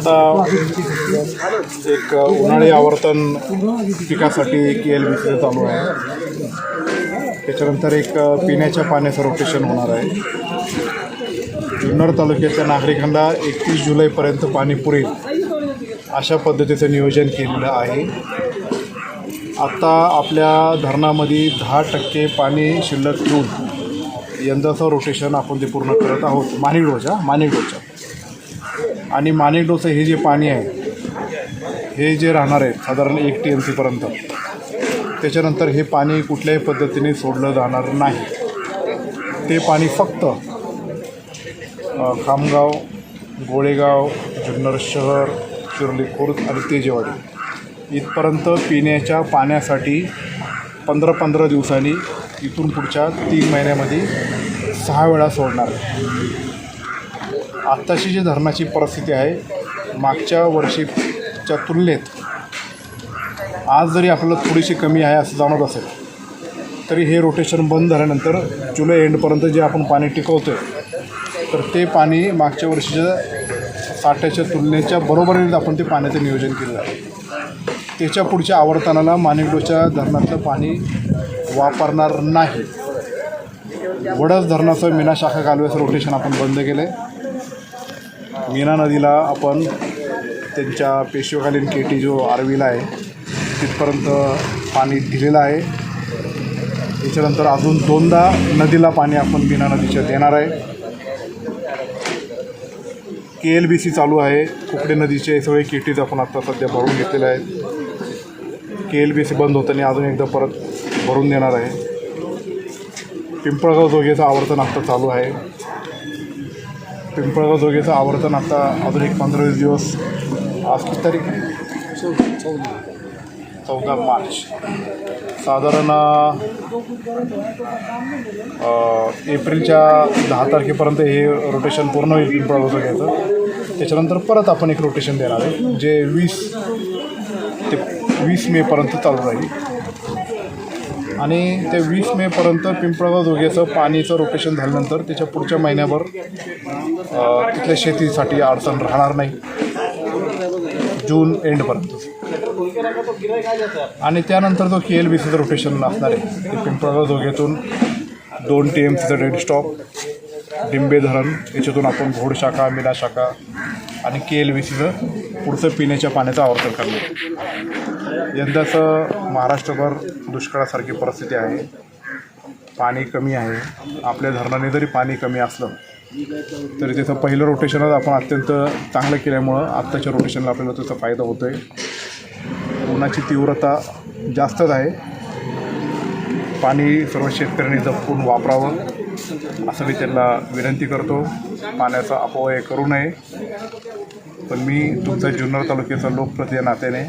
आता एक उन्हाळी आवर्तन पिकासाठी के एल बी सी चालू आहे. त्याच्यानंतर एक पिण्याच्या पाण्याचं रोटेशन होणार आहे. जुन्नर तालुक्याच्या नागरिकांना एकतीस जुलैपर्यंत पाणी पुरेल अशा पद्धतीचं नियोजन केलेलं आहे. आत्ता आपल्या धरणामध्ये दहा टक्के पाणी शिल्लक ठेवून यंदाचं रोटेशन आपण ते पूर्ण करत आहोत. मानिडोच्या मानिडोच्या आणि माणिकडोचं हे जे पाणी आहे हे जे राहणार आहे साधारण एक टी एम सीपर्यंत त्याच्यानंतर हे पाणी कुठल्याही पद्धतीने सोडलं जाणार नाही. ते पाणी फक्त खामगाव गोळेगाव जुन्नर शहर शिर्ली खुर्द आणि तेजेवाडी इथपर्यंत पिण्याच्या पाण्यासाठी पंधरा पंधरा दिवसांनी इथून पुढच्या तीन महिन्यामध्ये सहा वेळा सोडणार आत्ताची जी धरणाची परिस्थिती आहे मागच्या वर्षीच्या तुलनेत आज जरी आपल्याला थोडीशी कमी आहे असं जाणवत असेल तरी हे रोटेशन बंद झाल्यानंतर जुलै एंडपर्यंत जे आपण पाणी टिकवतो आहे तर ते पाणी मागच्या वर्षीच्या साठ्याच्या तुलनेच्या बरोबरीने आपण ते पाण्याचं नियोजन केलं आहे. त्याच्या पुढच्या आवर्तनाला माणिकडोच्या धरणातलं पाणी वापरणार नाही. वडस धरणाचं मीना शाखा कालव्याचं रोटेशन आपण बंद केलं आहे मीना नदीला आपण त्यांच्या पेशवेकालीन केटी जो आरवीला आहे तिथपर्यंत पाणी दिलेलं आहे. त्याच्यानंतर अजून दोनदा नदीला पाणी आपण मीना नदीच्या देणार आहे. के एल बी सी चालू आहे. कुकडे नदीचे सगळे केटीज आपण आत्ता सध्या भरून घेतलेले आहेत. के एल बी सी बंद होताना अजून एकदा परत भरून देणार आहे. पिंपळगाव जोगेचं आवर्तन आत्ता चालू आहे. पिंपळगाव जोगेचं आवर्तन आता अजून एक पंधरा वीस दिवस. आज किती तारीख चौदा मार्च. साधारण एप्रिलच्या दहा तारखेपर्यंत हे रोटेशन पूर्ण होईल पिंपळगाव जोगेचं. त्याच्यानंतर परत आपण एक रोटेशन देणार आहे जे वीस ते वीस मेपर्यंत चालू राहील. आणि ते वीस मेपर्यंत पिंपळगाव जोगेचं पाणीचं रोटेशन झाल्यानंतर त्याच्या पुढच्या महिन्याभर तिथल्या शेतीसाठी अडचण राहणार नाही. जून एंडपर्यंत आणि त्यानंतर जो के एल बी सीचं रोटेशन असणार आहे. ते पिंपळगाव जोगेतून दोन टी एम सीचं डेड स्टॉप डिंबे धरण याच्यातून आपण घोड शाखा मिला शाखा आणि के एल बी सीचं पुढचं पिण्याच्या पाण्याचं आवर्तन करणार यंदाचं महाराष्ट्रभर दुष्काळासारखी परिस्थिती आहे. पाणी कमी आहे. आपल्या धरणाने जरी पाणी कमी असलं तरी त्याचं पहिलं रोटेशनच आपण अत्यंत चांगलं केल्यामुळं आत्ताच्या रोटेशनला आपल्याला त्याचा फायदा होतो आहे उन्हाची तीव्रता जास्तच आहे. पाणी सर्व शेतकऱ्यांनी जपून वापरावं असं मी त्यांना विनंती करतो. पाण्याचा अपव्यय करू नये. पण मी तुमचा जुन्नर तालुक्याचा लोकप्रतिनिधी नात्याने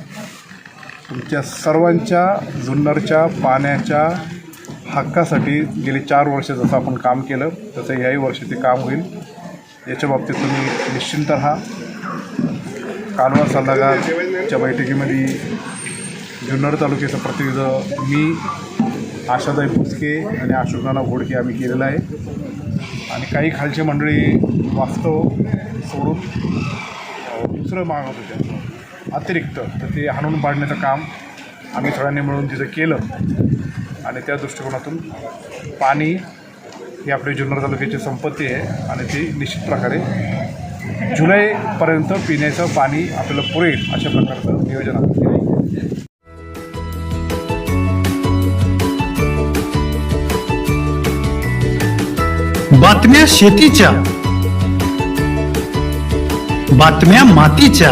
तुमच्या सर्वांच्या जुन्नरच्या पाण्याच्या हक्कासाठी गेली चार वर्ष जसं आपण काम केलं तसं याही वर्षी ते काम होईल. याच्या बाबतीत तुम्ही निश्चिंत राहा. कालवा सल्लागारच्या बैठकीमध्ये जुन्नर तालुक्याचं प्रतिनिधित्व मी आशाताई पुचके आणि अशोकनाना घोडके आम्ही केलेलं आहे. आणि काही खालची मंडळी वास्तव सोडून दुसरं मागत होत्या अतिरिक्त तर ते हाणून पाडण्याचं काम आम्ही सगळ्यांनी मिळून तिथं केलं आणि त्या दृष्टिकोनातून पाणी ही आपली जुन्नर तालुक्याची संपत्ती आहे आणि ती निश्चित प्रकारे जुलैपर्यंत पिण्याचं पाणी आपल्याला पुरेल अशा प्रकारचं नियोजन आपण केलं आहे. बातम्या शेतीच्या बातम्या मातीच्या